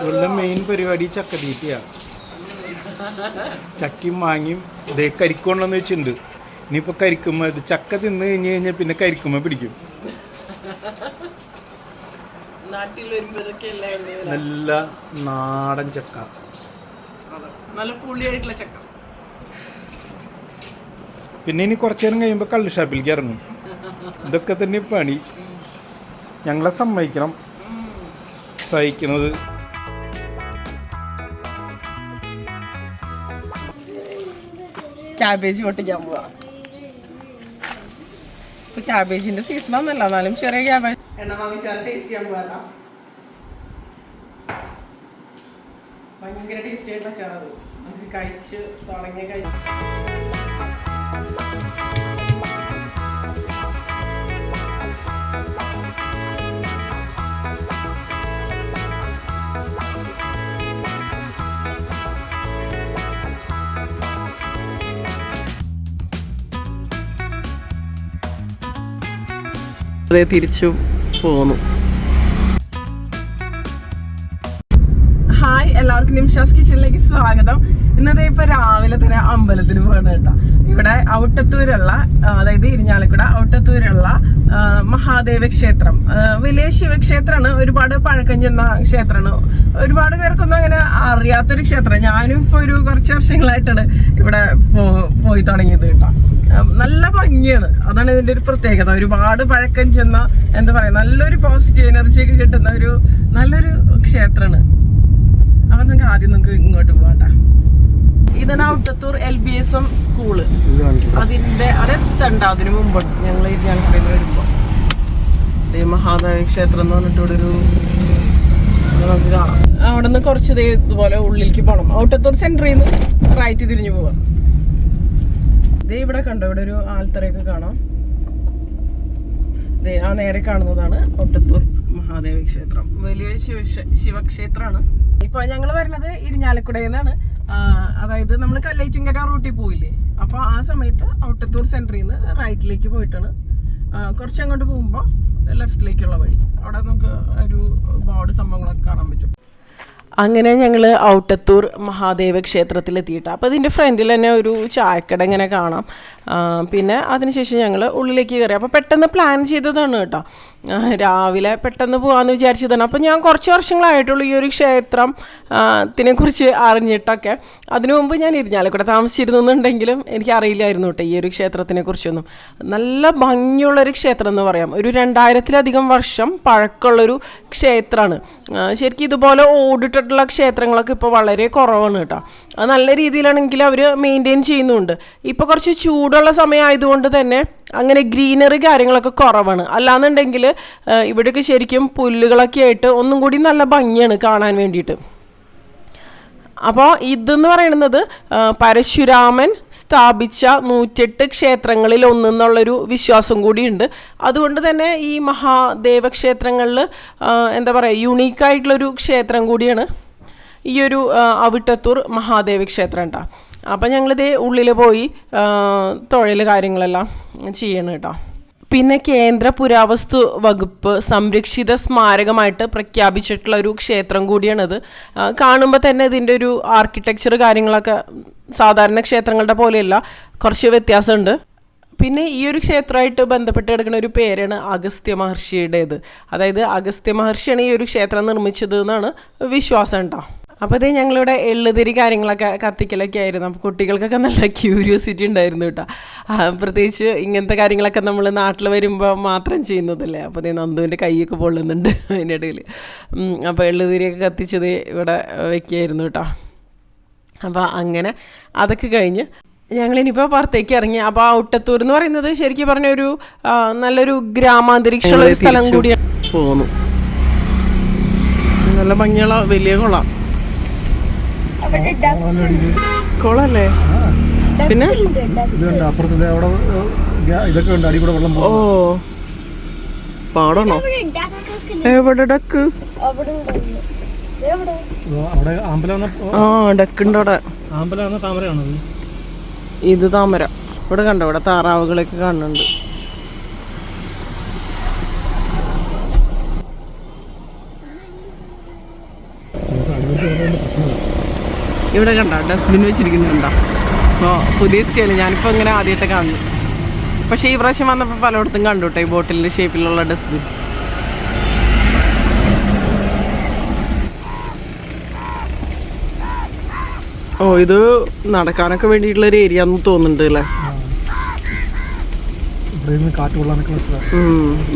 ഇവളുടെ മെയിൻ പരിപാടി ചക്ക തീറ്റയാണ് ചക്കയും മാങ്ങിയും ഇതേ കരിക്കൊണ്ടെന്ന് വെച്ചിട്ടുണ്ട് ഇനിയിപ്പോൾ കരിക്കുമ്പോൾ ഇത് ചക്ക തിന്ന് കഴിഞ്ഞ് കഴിഞ്ഞാൽ പിന്നെ കരിക്കുമ്പോൾ പിടിക്കും. നല്ല നാടൻ ചക്ക. നല്ല പുളിയായിട്ടുള്ള ചക്ക. പിന്നെ ഇനി കുറച്ചു നേരം കഴിയുമ്പോൾ കള്ള് ഷാപ്പിലേക്ക് ഇറങ്ങും. ഇതൊക്കെ തന്നെ പണി. ഞങ്ങളെ സമ്മതിക്കണം. സഹിക്കുന്നത് ക്യാബേജ് പൊട്ടിക്കാൻ പോവാ. ഇപ്പൊ ക്യാബേജിന്റെ സീസൺ ഒന്നല്ല എന്നാലും ചെറിയ ക്യാബേജ് എണ്ണ വാങ്ങിച്ചാൽ ടേസ്റ്റ് ചെയ്യാൻ പോകാം ഭയങ്കര ടേസ്റ്റ് ആയിട്ടുള്ള ചാറ്. കഴിച്ച് തുടങ്ങിയ കഴിച്ച് അതെ തിരിച്ചു പോന്നു. ഹായ് എല്ലാവർക്കും നിമിഷാസ് കിച്ചണിലേക്ക് സ്വാഗതം. ഇന്നത്തെ ഇപ്പൊ രാവിലെ തന്നെ അമ്പലത്തിൽ പോകണം കേട്ടോ. ഇവിടെ ഔട്ടത്തൂരുള്ള അതായത് ഇരിഞ്ഞാലക്കുട ഔട്ടത്തൂരുള്ള മഹാദേവ ക്ഷേത്രം. വലിയ ശിവക്ഷേത്രമാണ്. ഒരുപാട് പഴക്കം ചെന്ന ക്ഷേത്രമാണ്. ഒരുപാട് പേർക്കൊന്നും അങ്ങനെ അറിയാത്തൊരു ക്ഷേത്രം. ഞാനും ഇപ്പൊ ഒരു കുറച്ച് വർഷങ്ങളായിട്ടാണ് ഇവിടെ പോയി തുടങ്ങിയത് കേട്ടോ. നല്ല ഭംഗിയാണ്. അതാണ് ഇതിന്റെ ഒരു പ്രത്യേകത. ഒരുപാട് പഴക്കം ചെന്ന എന്താ പറയാ നല്ലൊരു പോസിറ്റീവ് എനർജി ഒക്കെ കിട്ടുന്ന ഒരു നല്ലൊരു ക്ഷേത്രമാണ്. അപ്പൊ നമുക്ക് ആദ്യം നമുക്ക് ഇങ്ങോട്ട് പോകട്ടെ ഇതാണ് ഔട്ടത്തൂർ L B S M school അതിന്റെ അതെത്തണ്ട അതിനു മുമ്പുണ്ട്. ഞങ്ങൾ ഇരിഞ്ഞാലക്കുടയിൽ വരുമ്പോ. മഹാദേവ ക്ഷേത്രം എന്ന് പറഞ്ഞിട്ട് ഇവിടെ ഒരു അവിടെ നിന്ന് കുറച്ച് ഇതുപോലെ ഉള്ളിലേക്ക് പോകണം ഔട്ടത്തൂർ സെന്ററിൽ നിന്ന് റൈറ്റ് തിരിഞ്ഞു പോവാം. ദേ ഇവിടെ കണ്ടോ ഇവിടെ ഒരു ആൽത്തറയൊക്കെ കാണാം. ദേ ആ നേരെ കാണുന്നതാണ് ഒട്ടത്തൂർ മഹാദേവ ക്ഷേത്രം. വലിയ ശിവ ശിവക്ഷേത്രമാണ്. ഇപ്പൊ ഞങ്ങൾ വരുന്നത് ഇരിഞ്ഞാലക്കുടയിൽ നിന്നാണ് അതായത് നമ്മൾ കല്ലൈറ്റിങ്കര റൂട്ടിൽ പോയില്ലേ? അപ്പൊ ആ സമയത്ത് ഔട്ടത്തൂർ സെന്ററിൽ നിന്ന് റൈറ്റിലേക്ക് പോയിട്ടാണ് കുറച്ച് അങ്ങോട്ട് പോകുമ്പോൾ ലെഫ്റ്റിലേക്കുള്ള വഴി. അവിടെ നമുക്ക് ഒരു ബോർഡ് സംഭവങ്ങളൊക്കെ കാണാൻ പറ്റും. അങ്ങനെ ഞങ്ങൾ ഔട്ടത്തൂർ മഹാദേവ ക്ഷേത്രത്തിലെത്തിയിട്ട്. അപ്പോൾ ഇതിന്റെ ഫ്രണ്ടിൽ തന്നെ ഒരു ചായക്കട ഇങ്ങനെ കാണാം. പിന്നെ അതിനുശേഷം ഞങ്ങൾ ഉള്ളിലേക്ക് കയറി. അപ്പോൾ പെട്ടെന്ന് പ്ലാൻ ചെയ്തതാണ് കേട്ടോ. രാവിലെ പെട്ടെന്ന് പോകാമെന്ന് വിചാരിച്ചതാണ്. അപ്പോൾ ഞാൻ കുറച്ച് വർഷങ്ങളായിട്ടുള്ളൂ ഈ ഒരു ക്ഷേത്രം കുറിച്ച് അറിഞ്ഞിട്ടൊക്കെ. അതിനു മുമ്പ് ഞാൻ ഇരിഞ്ഞാലക്കുട താമസിച്ചിരുന്നുണ്ടെങ്കിലും എനിക്ക് അറിയില്ലായിരുന്നു കേട്ടോ ഈ ഒരു ക്ഷേത്രത്തിനെ കുറിച്ചൊന്നും. നല്ല ഭംഗിയുള്ളൊരു ക്ഷേത്രം എന്ന് പറയാം. ഒരു രണ്ടായിരത്തിലധികം വർഷം പഴക്കമുള്ളൊരു ക്ഷേത്രമാണ്. ശരിക്കും ഇതുപോലെ ഓടിട്ടിട്ടുള്ള ക്ഷേത്രങ്ങളൊക്കെ ഇപ്പോൾ വളരെ കുറവാണ് കേട്ടോ. അത് നല്ല രീതിയിലാണെങ്കിൽ അവർ മെയിന്റെയിൻ ചെയ്യുന്നുണ്ട്. ഇപ്പോൾ കുറച്ച് ചൂടുള്ള സമയമായതുകൊണ്ട് തന്നെ അങ്ങനെ ഗ്രീനറി കാര്യങ്ങളൊക്കെ കുറവാണ്. അല്ലാന്നുണ്ടെങ്കിൽ ഇവിടെയൊക്കെ ശരിക്കും പുല്ലുകളൊക്കെ ആയിട്ട് ഒന്നും കൂടി നല്ല ഭംഗിയാണ് കാണാൻ വേണ്ടിയിട്ട്. അപ്പോൾ ഇതെന്ന് പറയുന്നത് പരശുരാമൻ സ്ഥാപിച്ച നൂറ്റെട്ട് ക്ഷേത്രങ്ങളിൽ ഒന്നെന്നുള്ളൊരു വിശ്വാസം കൂടിയുണ്ട്. അതുകൊണ്ട് തന്നെ ഈ മഹാദേവ ക്ഷേത്രങ്ങളിൽ എന്താ പറയുക യുണീക്കായിട്ടുള്ളൊരു ക്ഷേത്രം കൂടിയാണ് ഈ ഒരു അവിട്ടത്തൂർ മഹാദേവ ക്ഷേത്രം കേട്ടോ അപ്പം ഞങ്ങളിത് ഉള്ളിൽ പോയി തൊഴിൽ കാര്യങ്ങളെല്ലാം ചെയ്യണം കേട്ടോ. പിന്നെ കേന്ദ്ര പുരാവസ്തു വകുപ്പ് സംരക്ഷിത സ്മാരകമായിട്ട് പ്രഖ്യാപിച്ചിട്ടുള്ള ഒരു ക്ഷേത്രം കൂടിയാണിത്. കാണുമ്പോൾ തന്നെ ഇതിന്റെ ഒരു ആർക്കിടെക്ചർ കാര്യങ്ങളൊക്കെ സാധാരണ ക്ഷേത്രങ്ങളുടെ പോലെയല്ല കുറച്ച് വ്യത്യാസമുണ്ട്. പിന്നെ ഈ ഒരു ക്ഷേത്രമായിട്ട് ബന്ധപ്പെട്ട് കിടക്കുന്ന ഒരു പേരാണ് അഗസ്ത്യ മഹർഷിയുടേത്. അതായത് അഗസ്ത്യ മഹർഷിയാണ് ഈ ഒരു ക്ഷേത്രം നിർമ്മിച്ചത് എന്നാണ് വിശ്വാസം കേട്ടോ. അപ്പോൾ ഇത് ഞങ്ങളിവിടെ എള്ളുതിരി കാര്യങ്ങളൊക്കെ കത്തിക്കലൊക്കെ ആയിരുന്നു. അപ്പോൾ കുട്ടികൾക്കൊക്കെ നല്ല ക്യൂരിയോസിറ്റി ഉണ്ടായിരുന്നു കേട്ടോ. പ്രത്യേകിച്ച് ഇങ്ങനത്തെ കാര്യങ്ങളൊക്കെ നമ്മൾ നാട്ടിൽ വരുമ്പോൾ മാത്രം ചെയ്യുന്നതല്ലേ? അപ്പോൾ ഇത് നന്ദുവിന്റെ കൈയൊക്കെ പൊള്ളുന്നുണ്ട് അതിന്റെ ഇടയിൽ അപ്പോൾ എള്ളുതിരിയൊക്കെ കത്തിച്ചത് ഇവിടെ വെക്കുകയായിരുന്നു കേട്ടോ. അപ്പോൾ അങ്ങനെ അതൊക്കെ കഴിഞ്ഞ് ഞങ്ങളിനിപ്പോൾ പുറത്തേക്ക് ഇറങ്ങി. അപ്പോൾ ഔട്ടത്തൂർ എന്ന് പറയുന്നത് ശരിക്കും പറഞ്ഞ ഒരു നല്ലൊരു ഗ്രാമാന്തരീക്ഷമുള്ള ഒരു സ്ഥലം കൂടിയാണ് പോകുന്നു നല്ല ഭംഗിയുള്ള വലിയ കുളം കുളല്ലേ? പിന്നെ? ഇതുണ്ട്? അപ്പുറത്തെ അവിടെ ഇതൊക്കെ ഉണ്ട്. അടി കൂടെ വെള്ളം ഓ. പാടണോ? എവിടെ ഡക്ക്? അവിടെ ആ ഡക്കുണ്ട് അവിടെ. അമ്പലം താമരയാണോ ഇത്? താമര. ഇവിടെ കണ്ടോ? ഇവിടെ താറാവുകളൊക്കെ കാണുന്നുണ്ട് നമുക്ക് അനുമതി കൊണ്ടുവന്ന പ്രശ്നമില്ല ഇവിടെ കണ്ടോ? ഡസ്റ്റ്ബിൻ വെച്ചിരിക്കുന്നുണ്ടോ അപ്പോൾ പുതിയ സ്റ്റൈൽ ഞാനിപ്പോൾ ഇങ്ങനെ ആദ്യമായിട്ട് കാണുന്നു. പക്ഷേ ഈ പ്രാവശ്യം വന്നപ്പോൾ പലയിടത്തും കണ്ടു കേട്ടോ ഈ ബോട്ടിലിന്റെ ഷേപ്പിലുള്ള ഡസ്റ്റ്ബിൻ ഓ ഇത് നടക്കാനൊക്കെ വേണ്ടിയിട്ടുള്ള ഒരു ഏരിയ എന്ന് തോന്നുന്നുണ്ട് അല്ലേ?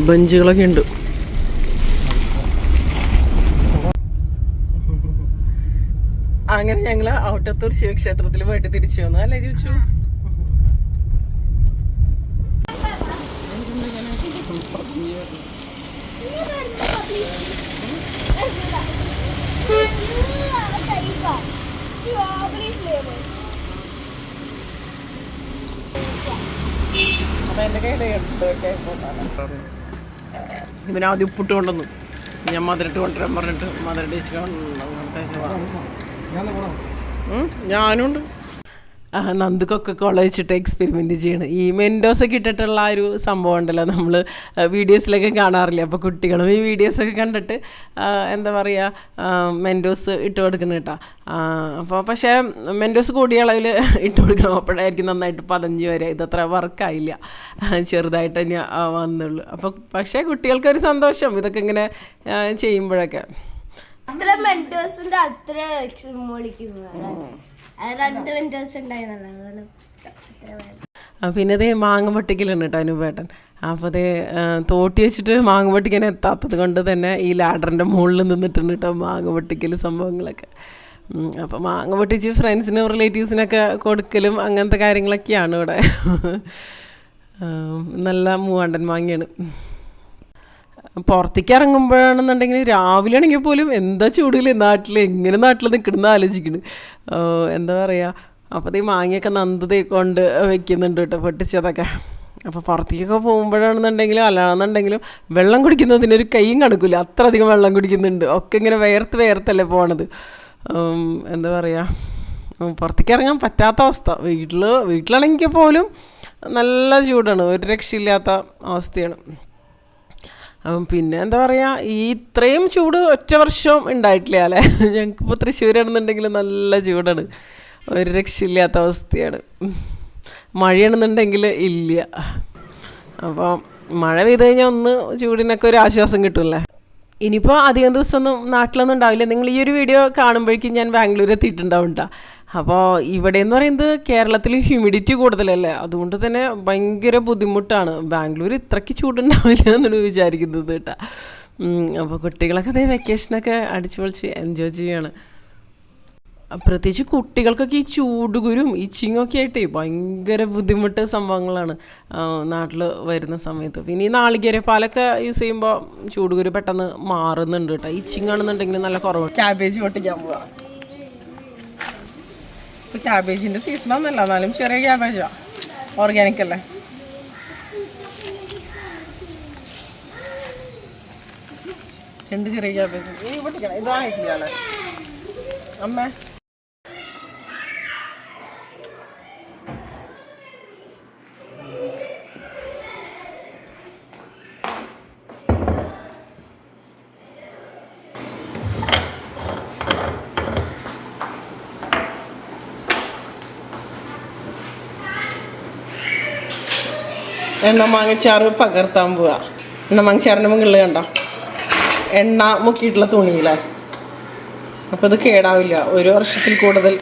ബെഞ്ചുകളൊക്കെ ഉണ്ട്. അങ്ങനെ ഞങ്ങൾ ഔട്ടത്തൂർ ശിവക്ഷേത്രത്തിൽ പോയിട്ട് തിരിച്ചു വന്നു. അല്ലേ ചോദിച്ചു ഇവനാദ്യം ഉപ്പിട്ട് കൊണ്ടുവന്നു. ഞാൻ മധുരട്ട് കൊണ്ടുവരാൻ പറഞ്ഞിട്ട് മധുര ടേസ്റ്റ് ഉം, ഞാനുണ്ട്. നന്ദുക്കൊക്കെ കൊളച്ചിട്ട് എക്സ്പെരിമെന്റ് ചെയ്യണം. ഈ മെൻഡോസൊക്കെ ഇട്ടിട്ടുള്ള ആ ഒരു സംഭവം ഉണ്ടല്ലോ നമ്മൾ വീഡിയോസിലൊക്കെ കാണാറില്ല? അപ്പോൾ കുട്ടികളും ഈ വീഡിയോസൊക്കെ കണ്ടിട്ട് എന്താ പറയുക മെൻഡോസ് ഇട്ട് കൊടുക്കണം കേട്ടോ. അപ്പോൾ പക്ഷേ മെൻഡോസ് കൂടിയ അളവിൽ ഇട്ട് കൊടുക്കണം. അപ്പോഴായിരിക്കും നന്നായിട്ട് പതിനഞ്ച് വരെ ഇതത്ര വർക്കായില്ല ചെറുതായിട്ട് തന്നെ വന്നുള്ളൂ. അപ്പോൾ പക്ഷേ കുട്ടികൾക്കൊരു സന്തോഷം. ഇതൊക്കെ ഇങ്ങനെ ചെയ്യുമ്പോഴൊക്കെ. അത്ര മെന്റേഴ്സിന്റെ അത്ര വിളിക്കുന്നു. അതാണ് അത് രണ്ട് മെന്റേഴ്സ് ഉണ്ടായിരുന്നല്ലോ അതാണ്. പിന്നെ അതേ മാങ്ങ പൊട്ടിക്കലുണ്ട് കേട്ടോ അനുപേട്ടൻ. അപ്പോൾ അതേ തോട്ടി വെച്ചിട്ട് മാങ്ങ പൊട്ടിക്കാൻ എത്താത്തത് കൊണ്ട് തന്നെ ഈ ലാഡറിന്റെ മുകളിൽ നിന്നിട്ടുണ്ട് കേട്ടോ മാങ്ങ പൊട്ടിക്കൽ സംഭവങ്ങളൊക്കെ. അപ്പോൾ മാങ്ങ പൊട്ടിച്ച് ഫ്രണ്ട്സിനും റിലേറ്റീവ്സിനൊക്കെ കൊടുക്കലും അങ്ങനത്തെ കാര്യങ്ങളൊക്കെയാണ് ഇവിടെ. നല്ല മൂവാണ്ടൻ മാങ്ങയാണ്. പുറത്തേക്ക് ഇറങ്ങുമ്പോഴാണെന്നുണ്ടെങ്കിൽ രാവിലെ ആണെങ്കിൽ പോലും എന്താ ചൂടിൽ നാട്ടിൽ എങ്ങനെ നാട്ടിൽ നിൽക്കണമെന്ന് ആലോചിക്കുന്നു. എന്താ പറയുക അപ്പോൾ ഈ മാങ്ങയൊക്കെ നന്ദതയെ കൊണ്ട് വെക്കുന്നുണ്ട് കേട്ടോ പൊട്ടിച്ചതൊക്കെ. അപ്പോൾ പുറത്തേക്കൊക്കെ പോകുമ്പോഴാണെന്നുണ്ടെങ്കിലും അല്ലാന്നുണ്ടെങ്കിലും വെള്ളം കുടിക്കുന്നതിനൊരു കൈയും കണക്കില്ല. അത്ര അധികം വെള്ളം കുടിക്കുന്നുണ്ട്. ഒക്കെ ഇങ്ങനെ വേർത്ത് വേർത്തല്ലേ പോണത്. എന്താ പറയുക പുറത്തേക്ക് ഇറങ്ങാൻ പറ്റാത്ത അവസ്ഥ. വീട്ടിൽ വീട്ടിലാണെങ്കിൽ പോലും നല്ല ചൂടാണ്. ഒരു രക്ഷയില്ലാത്ത അവസ്ഥയാണ്. പിന്നെ എന്താ പറയുക ഈ ഇത്രയും ചൂട് ഒറ്റ വർഷവും ഉണ്ടായിട്ടില്ല അല്ലേ? ഞങ്ങൾക്കിപ്പോൾ തൃശ്ശൂരാണെന്നുണ്ടെങ്കിൽ നല്ല ചൂടാണ്. ഒരു രക്ഷയില്ലാത്ത അവസ്ഥയാണ്. മഴയാണെന്നുണ്ടെങ്കിൽ ഇല്ല. അപ്പോൾ മഴ പെയ്ത് കഴിഞ്ഞാൽ ഒന്ന് ചൂടിനൊക്കെ ഒരു ആശ്വാസം കിട്ടുമല്ലേ ഇനിയിപ്പോൾ അധികം ദിവസമൊന്നും നാട്ടിലൊന്നും ഉണ്ടാവില്ല. നിങ്ങൾ ഈ ഒരു വീഡിയോ കാണുമ്പോഴേക്കും ഞാൻ ബാംഗ്ലൂർ എത്തിയിട്ടുണ്ടാവും അപ്പോൾ ഇവിടെ എന്ന് പറയുന്നത് കേരളത്തിൽ ഹ്യൂമിഡിറ്റി കൂടുതലല്ലേ? അതുകൊണ്ട് തന്നെ ഭയങ്കര ബുദ്ധിമുട്ടാണ്. ബാംഗ്ലൂർ ഇത്രയ്ക്ക് ചൂടുണ്ടാവില്ല എന്നാണ് വിചാരിക്കുന്നത് കേട്ടോ. അപ്പോൾ കുട്ടികളൊക്കെ അതേ വെക്കേഷനൊക്കെ അടിച്ചു പൊളിച്ച് എൻജോയ് ചെയ്യാണ് പ്രത്യേകിച്ച് കുട്ടികൾക്കൊക്കെ ഈ ചൂടുകുരും ഇച്ചിങ്ങൊക്കെ ആയിട്ടേ ഭയങ്കര ബുദ്ധിമുട്ട് സംഭവങ്ങളാണ് നാട്ടിൽ വരുന്ന സമയത്ത്. പിന്നെ ഈ നാളികേര പാലൊക്കെ യൂസ് ചെയ്യുമ്പോൾ ചൂടുകുരു പെട്ടെന്ന് മാറുന്നുണ്ട് കേട്ടോ. ഇച്ചിങ് ആണെന്നുണ്ടെങ്കിൽ നല്ല കുറവ്. ക്യാബേജ് പൊട്ടിക്കാൻ പോവാ. ഇപ്പോൾ ക്യാബേജിന്റെ സീസണൊന്നുമല്ല എന്നാലും ചെറിയ ക്യാബേജാ ഓർഗാനിക് അല്ലേ? രണ്ട് ചെറിയ ക്യാബേജ് ഇതായിട്ടില്ല അല്ലേ അമ്മേ. എണ്ണ മാങ്ങച്ചാറ് പകർത്താൻ പോവുക എണ്ണ മാങ്ങച്ചാറിന്റെ മുകളിൽ കണ്ടോ? എണ്ണ മുക്കിയിട്ടുള്ള തുണിയില്ലേ അപ്പോൾ ഇത് കേടാവില്ല. ഒരു വർഷത്തിൽ കൂടുതൽ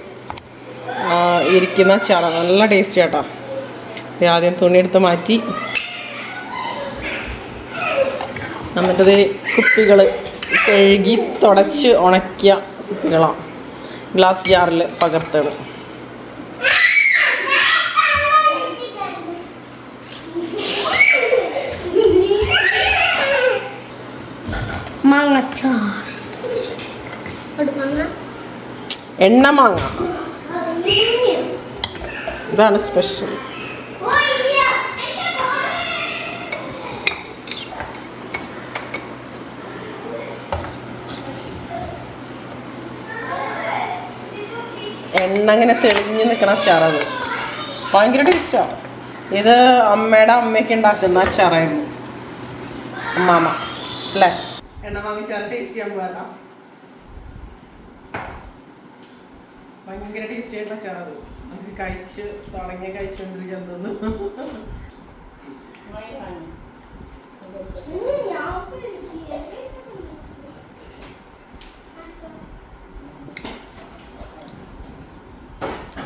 ഇരിക്കുന്ന അച്ചാറാണ് നല്ല ടേസ്റ്റ് കേട്ടോ ഇത് ആദ്യം തുണി എടുത്ത് മാറ്റി. എന്നിട്ടത് കുപ്പികൾ കഴുകി തുടച്ച് ഉണക്കിയ കുപ്പികളാണ് ഗ്ലാസ് ജാറിൽ പകർത്താണ് മാങ്ങച്ചാർ ഒരു മാങ്ങ എണ്ണ മാങ്ങ. ഇതാണ് സ്പെഷ്യൽ എണ്ണ ഇങ്ങനെ തെളിഞ്ഞ് നിൽക്കണ അച്ചാറത് ഭയങ്കര ടേസ്റ്റാണ് ഇത് അമ്മയുടെ അമ്മയൊക്കെ ഉണ്ടാക്കുന്ന അച്ചാറായിരുന്നു അമ്മാമ്മ അല്ലേ? എണ്ണ വാങ്ങിച്ചാൽ ടേസ്റ്റ് ചെയ്യാൻ പോകാം ഭയങ്കര ടേസ്റ്റ് ആയിട്ടുള്ള അച്ചാറത് നമുക്ക് കഴിച്ച് തുടങ്ങിയ കഴിച്ചുകൊണ്ടിരിക്കാൻ തോന്നുന്നു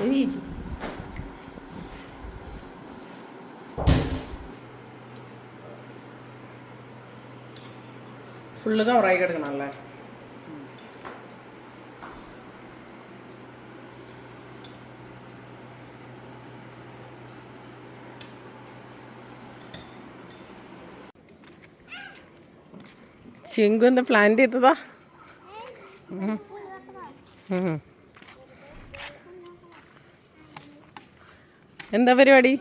ഏയ്. ഫുള്ള് കവറായി കിടക്കണം അല്ലേ ചിങ്കു എന്താ പ്ലാൻ ചെയ്തതാ. എന്താ പരിപാടി?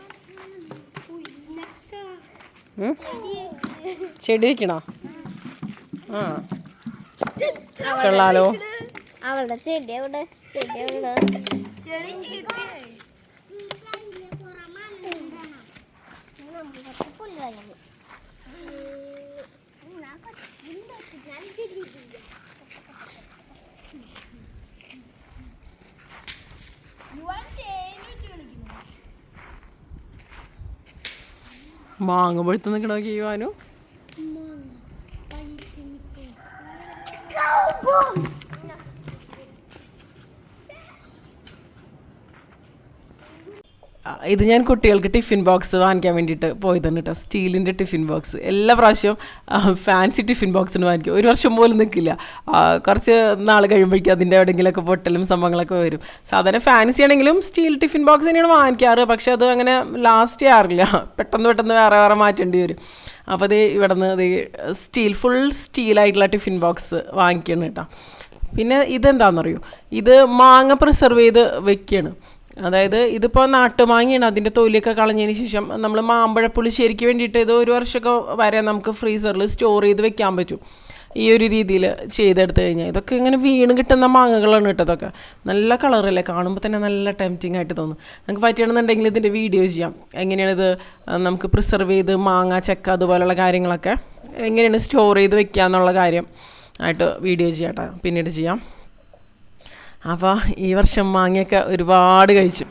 ചെടി വെക്കണോ? ആ. കൊള്ളാലോ. അവളുടെ ചെടി അവിടെ ചെടി അവിടെ മാങ്ങ പൊഴുത്ത് നിൽക്കണോ ചെയ്യുവാനു ഇത് ഞാൻ കുട്ടികൾക്ക് ടിഫിൻ ബോക്സ് വാങ്ങിക്കാൻ വേണ്ടിയിട്ട് പോയതാണ് കേട്ടോ സ്റ്റീലിന്റെ ടിഫിൻ ബോക്സ്. എല്ലാ പ്രാവശ്യവും ഫാൻസി ടിഫിൻ ബോക്സിന് വാങ്ങിക്കും. ഒരു വർഷം പോലും നിൽക്കില്ല. കുറച്ച് നാൾ കഴിയുമ്പോഴേക്കും അതിന്റെ എവിടെയെങ്കിലുമൊക്കെ പൊട്ടലും സംഭവങ്ങളൊക്കെ വരും. സാധാരണ ഫാൻസി ആണെങ്കിലും സ്റ്റീൽ ടിഫിൻ ബോക്സ് തന്നെയാണ് വാങ്ങിക്കാറ്. പക്ഷേ അത് അങ്ങനെ ലാസ്റ്റ് ചെയ്യാറില്ല. പെട്ടെന്ന് പെട്ടെന്ന് വേറെ വേറെ മാറ്റേണ്ടി വരും. അപ്പോൾ അത് ഇവിടെ നിന്ന് സ്റ്റീൽ ഫുൾ സ്റ്റീലായിട്ടുള്ള ടിഫിൻ ബോക്സ് വാങ്ങിക്കണം കേട്ടോ. പിന്നെ ഇതെന്താണെന്നറിയോ ഇത് മാങ്ങ പ്രിസർവ് ചെയ്ത് വെക്കുകയാണ് അതായത് ഇതിപ്പോൾ നാട്ടുമാങ്ങയാണ്. അതിന്റെ തൊലിയൊക്കെ കളഞ്ഞതിന് ശേഷം നമ്മൾ മാമ്പഴപ്പുളി ശരിക്ക് വേണ്ടിയിട്ട് ഇത് ഒരു വർഷമൊക്കെ വരെ നമുക്ക് ഫ്രീസറിൽ സ്റ്റോർ ചെയ്ത് വെക്കാൻ പറ്റും. ഈ ഒരു രീതിയിൽ ചെയ്തെടുത്ത് കഴിഞ്ഞാൽ ഇതൊക്കെ ഇങ്ങനെ വീണ് കിട്ടുന്ന മാങ്ങകളാണ് കേട്ടോ ഇതൊക്കെ. നല്ല കളറല്ലേ കാണുമ്പോൾ തന്നെ നല്ല ടെംപ്റ്റിംഗ് ആയിട്ട് തോന്നും. നമുക്ക് പറ്റുകയാണെന്നുണ്ടെങ്കിൽ ഇതിന്റെ വീഡിയോ ചെയ്യാം. എങ്ങനെയാണിത് നമുക്ക് പ്രിസർവ് ചെയ്ത് മാങ്ങ ചക്ക അതുപോലുള്ള കാര്യങ്ങളൊക്കെ എങ്ങനെയാണ് സ്റ്റോർ ചെയ്ത് വെക്കുക എന്നുള്ള കാര്യം ആയിട്ട് വീഡിയോ ചെയ്യാം കേട്ടോ. പിന്നീട് ചെയ്യാം. അപ്പോൾ ഈ വർഷം മാങ്ങയൊക്കെ ഒരുപാട് കഴിച്ചു.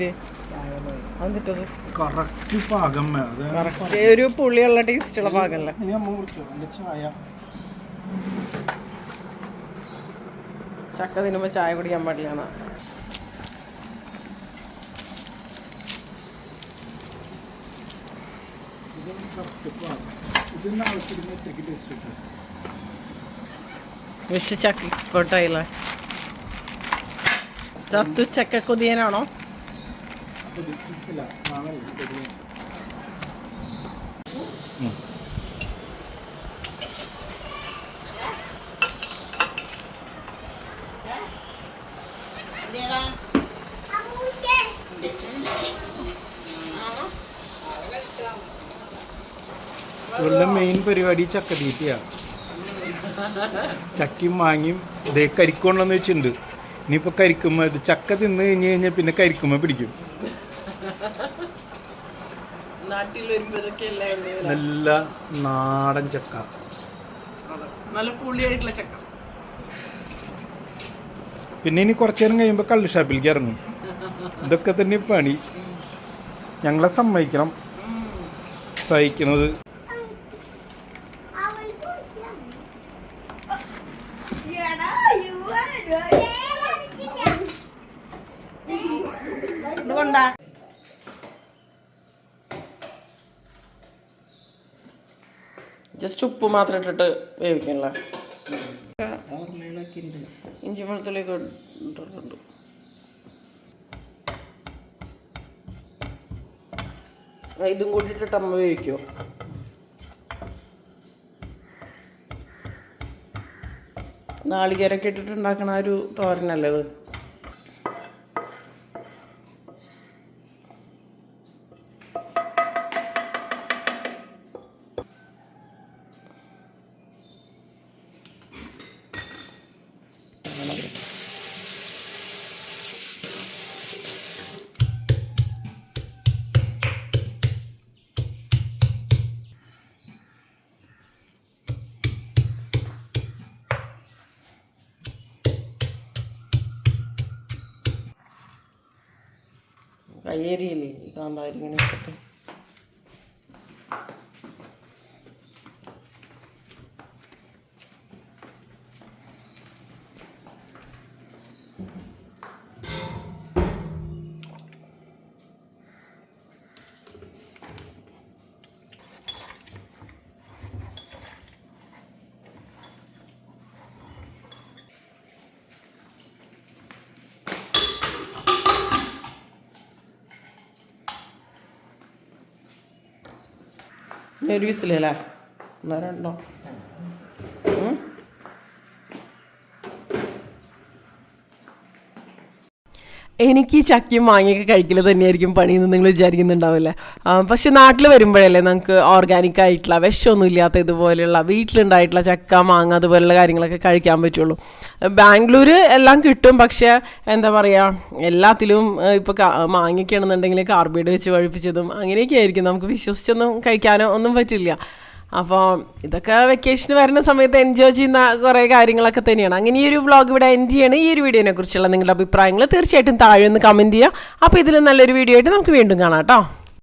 എന്തേ? എന്നിട്ടത് കറക്റ്റ് പാകം അത് കറക്റ്റ്. ഒരു പുളിയുള്ള ടേസ്റ്റുള്ള പാകമല്ല ചക്ക തിന്നുമ്പോൾ ചായ കുടിക്കാൻ പാടില്ല എന്നാ ഇതൊന്നും കറക്റ്റ് പാകം. ഇതിന് ടേസ്റ്റ് കിട്ടും വിഷ ചക്ക എക്സ്പേർട്ട് ചത്തു ചക്ക കൊതിയനാണോ? ഇവളുടെ മെയിൻ പരിപാടി ചക്ക തീറ്റിയ ചക്കയും മാങ്ങയും ഇതേ കരിക്കൊണ്ടെന്ന് വെച്ചിട്ടുണ്ട്. ഇനിയിപ്പോൾ കരിക്കുമ്പോൾ ഇത് ചക്ക തിന്ന് കഴിഞ്ഞു കഴിഞ്ഞാൽ പിന്നെ കരിക്കുമ്പോൾ പിടിക്കും. നല്ല നാടൻ ചക്ക. നല്ല പുളിയായിട്ടുള്ള ചക്ക. പിന്നെ ഇനി കുറച്ചു നേരം കഴിയുമ്പോൾ കള്ള് ഷാപ്പിലേക്ക് ഇറങ്ങും. ഇതൊക്കെ തന്നെ പണി. ഞങ്ങളെ സമ്മതിക്കണം. സഹിക്കുന്നത് മാത്രം ഇട്ടിട്ട് വേവിക്കണല്ലേ ഇഞ്ചി വെളുത്തുള്ളിയൊക്കെ ഇട്ടിട്ടുണ്ട്. ഇതും ഇട്ടിട്ട് അമ്മ വേവിക്കുമോ നാളികേരൊക്കെ ഇട്ടിട്ട് ഉണ്ടാക്കണ ഒരു തോരനല്ലേ അത്? കയ്യേരിയില്ലേ? ഈ കാന്താരി ഇങ്ങനെ എടുത്തിട്ട് ഇനി ഒരു വിസിലല്ലേ ഒന്നോ രണ്ടോ എനിക്ക് ഈ ചക്കയും മാങ്ങയൊക്കെ കഴിക്കൽ തന്നെയായിരിക്കും പണിയെന്ന് നിങ്ങൾ വിചാരിക്കുന്നുണ്ടാവില്ലേ? പക്ഷെ നാട്ടിൽ വരുമ്പോഴല്ലേ നമുക്ക് ഓർഗാനിക് ആയിട്ടുള്ള വിഷമൊന്നും ഇല്ലാത്ത ഇതുപോലെയുള്ള വീട്ടിലുണ്ടായിട്ടുള്ള ചക്ക മാങ്ങ അതുപോലെയുള്ള കാര്യങ്ങളൊക്കെ കഴിക്കാൻ പറ്റുള്ളൂ. ബാംഗ്ലൂർ എല്ലാം കിട്ടും പക്ഷേ എന്താ പറയുക എല്ലാത്തിലും ഇപ്പോൾ മാങ്ങയൊക്കെ ആണെന്നുണ്ടെങ്കിൽ കാർബൈഡ് വെച്ച് പഴിപ്പിച്ചതും അങ്ങനെയൊക്കെ ആയിരിക്കും നമുക്ക് വിശ്വസിച്ചൊന്നും കഴിക്കാനോ ഒന്നും പറ്റില്ല. അപ്പോൾ ഇതൊക്കെ വെക്കേഷന് വരുന്ന സമയത്ത് എൻജോയ് ചെയ്യുന്ന കുറേ കാര്യങ്ങളൊക്കെ തന്നെയാണ്. അങ്ങനെ ഈ ഒരു വ്ളോഗ് ഇവിടെ എൻഡ് ചെയ്യണം. ഈ ഒരു വീഡിയോനെ കുറിച്ചുള്ള നിങ്ങളുടെ അഭിപ്രായങ്ങൾ തീർച്ചയായിട്ടും താഴെ ഒന്ന് കമന്റ് ചെയ്യുക. അപ്പോൾ ഇതിൽ നല്ലൊരു വീഡിയോ ആയിട്ട് നമുക്ക് വീണ്ടും കാണാം കേട്ടോ.